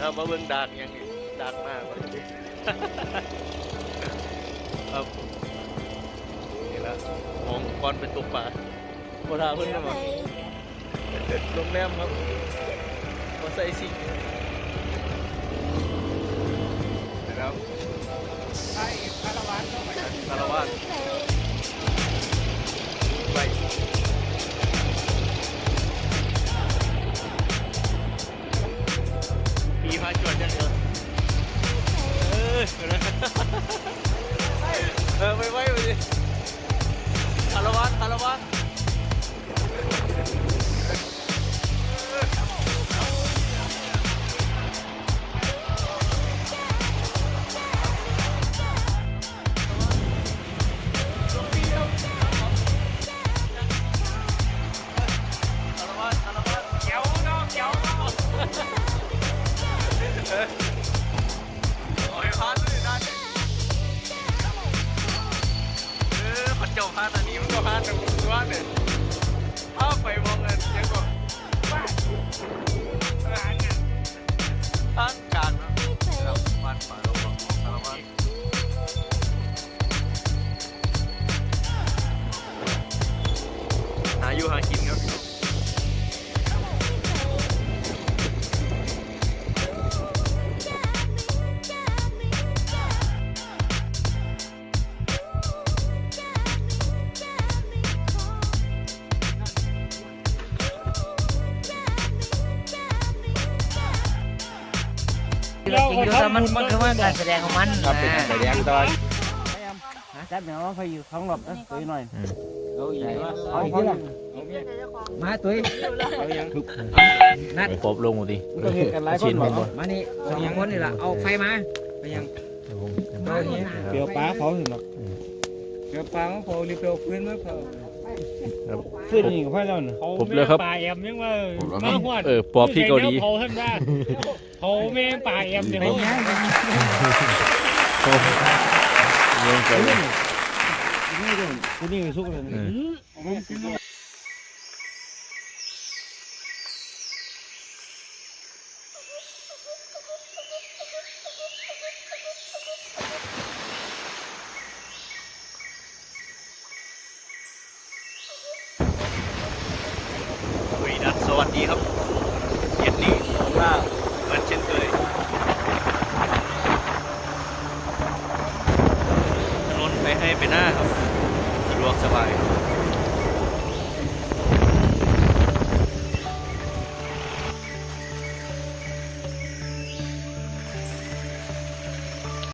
เอามาเบิ่งดากยังนี่ดากมากเลยครับนี่ละมองก่อนเป็นตุกป่าโคราเพิ่นมาบอกโรงแรมครับมาใส่ซิงนะครับใช่คาราวานก็ไปคารวาสไปปี ออไปไว้ เนี่ยพาไปมองเงินยังก็ทหา จริงอยู่แต่มันมันคือว่าการแสดงของมันครับเป็นการแสดงตอนจับเดี๋ยวไปอยู่ท้องหลบนะตุ้ยหน่อยเอาอีกเอาอีกทีละมาตุ้ยเอาอย่างนัดครบลงดิมันก็เห็นกันหลายคนชิ้นบมัอนกบ่มานี่สองคนนี่แหละเอาไฟมาไปยังเปลียวปลาเขาถึงหรอกเปลียวปลาเขาเผาหรือเปลียวพื้นมั้งเผา พื้นนี่ก็พอแล้วนะครบเลยครับป่าแอมยังว่ามาหวดเออปอบที่เกาหลีเผาท่านได้เผาแม่งป่าแอมเนี่ยไปเขายังเรื่องเกาหลี นี่ก็พื้นนี่ก็สุกเลยเอ วัสดีครับเย็นนี้ผมว่าเหมือนเช่นเคยถนนไปให้ไปหน้าครับ สะดวกสบาย